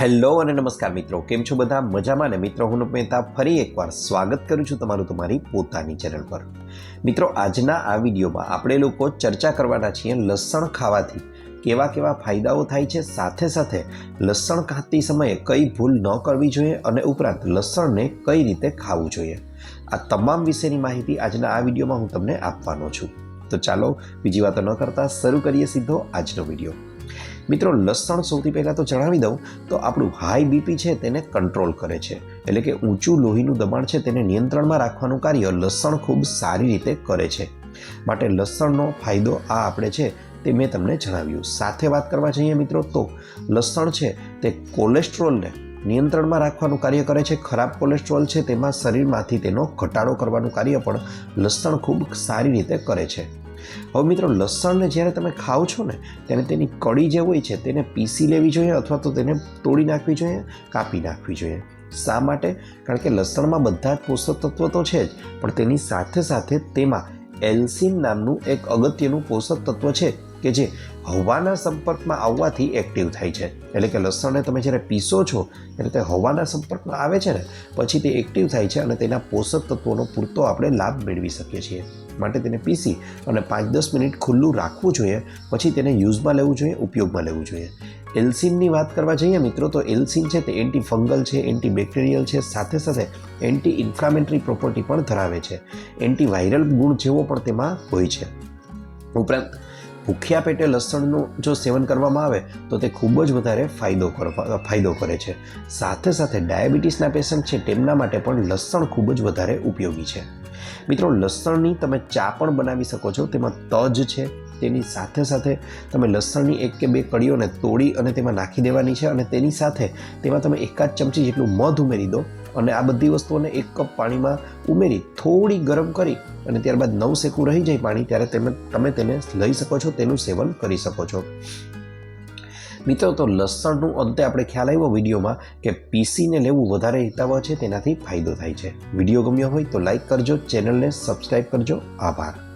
Hello અને નમસ્કાર મિત્રો, કેમ છો બધા? મજામાં ને મિત્રો, હું મહેતા ફરી એકવાર સ્વાગત કરું છું તમારું તમારી પોતાની ચેનલ પર. મિત્રો, આજના આ વિડીયોમાં આપણે લોકો ચર્ચા કરવાના છીએ લસણ ખાવાથી. કેવા કેવા ફાયદાઓ થાય છે, સાથે સાથે લસણ ખાતી સમયે કઈ ભૂલ ન કરવી જોઈએ અને ઉપરાંત લસણને કઈ રીતે ખાવું જોઈએ. આ તમામ વિશેની માહિતી આજના આ વિડીયોમાં હું તમને આપવાનો છું. તો ચાલો, બીજી વાતો ન કરતા, શરૂ કરીએ સીધો આજનો વીડિયો. મિત્રો, લસણ સૌથી પહેલાં તો જણાવી દઉં તો આપણું હાઈ બીપી છે તેને કંટ્રોલ કરે છે. એટલે કે ઊંચું લોહીનું દબાણ છે તેને નિયંત્રણમાં રાખવાનું કાર્ય લસણ ખૂબ સારી રીતે કરે છે. માટે લસણનો ફાયદો આ આપણે છે તે મેં તમને જણાવ્યું. સાથે વાત કરવા જઈએ મિત્રો તો લસણ છે તે કોલેસ્ટ્રોલને નિયંત્રણમાં રાખવાનું કાર્ય કરે છે. ખરાબ કોલેસ્ટ્રોલ છે તેમાં શરીરમાંથી તેનો ઘટાડો કરવાનું કાર્ય પણ લસણ ખૂબ સારી રીતે કરે છે. હવે મિત્રો, લસણને જ્યારે તમે ખાઓ છો ને, ત્યારે તેની કડી જે હોય છે, તેને પીસી લેવી જોઈએ અથવા તો તેને તોડી નાખવી જોઈએ, કાપી નાખવી જોઈએ. શા માટે? કારણ કે લસણમાં બધા જ પોષક તત્વો તો છે જ, પણ તેની સાથે સાથે તેમાં એલ્સિન નામનું એક અગત્યનું પોષક તત્વ છે કે જે હવાના સંપર્કમાં આવવાથી એક્ટિવ થાય છે. એટલે કે લસણને તમે જ્યારે પીસો છો, ત્યારે તે હવાના સંપર્કમાં આવે છે ને, પછી તે એક્ટિવ થાય છે અને તેના પોષક તત્વોનો પૂરતો આપણે લાભ મેળવી શકીએ છીએ. માટે તેને પીસી અને પાંચ દસ મિનિટ ખુલ્લું રાખવું જોઈએ, પછી તેને યુઝમાં લેવું જોઈએ, ઉપયોગમાં લેવું જોઈએ. એલ્સિનની વાત કરવા જઈએ મિત્રો, તો એલ્સિન છે તે એન્ટી ફંગલ છે એન્ટી બેક્ટેરિયલ છે, સાથે સાથે એન્ટી ઇન્ફ્લામેટરી પ્રોપર્ટી પણ ધરાવે છે. એન્ટી વાયરલ ગુણ જેવો પણ તેમાં હોય છે. ઉપરાંત ભૂખ્યા પેટે લસણનું જો સેવન કરવામાં આવે, તો તે ખૂબ જ વધારે ફાયદો ફાયદો કરે છે. સાથે સાથે ડાયાબિટીસના પેશન્ટ છે, તેમના માટે પણ લસણ ખૂબ જ વધારે ઉપયોગી છે. મિત્રો, લસણની તમે ચા પણ બનાવી શકો છો, તેમાં તજ છે, તેની સાથે સાથે તમે લસણની એક કે બે કળીઓને તોડી અને તેમાં નાખી દેવાની છે અને તેની સાથે તેમાં તમે એકાદ ચમચી જેટલું મધ ઉમેરી દો અને આ બધી વસ્તુઓને એક કપ પાણીમાં ઉમેરી, થોડી ગરમ કરી અને ત્યારબાદ નવ સેકું રહી જાય પાણી, ત્યારે તમે તમે તેને લઈ શકો છો, તેનું સેવન કરી શકો છો. મિત્રો, તો લસણનું અંતે આપણે ખ્યાલ આવ્યો વિડીયોમાં કે પીસીને લેવું વધારે હિતાવ છે, તેનાથી ફાયદો થાય છે. વીડિયો ગમ્યો હોય તો લાઇક કરજો, ચેનલને સબસ્ક્રાઈબ કરજો. આભાર.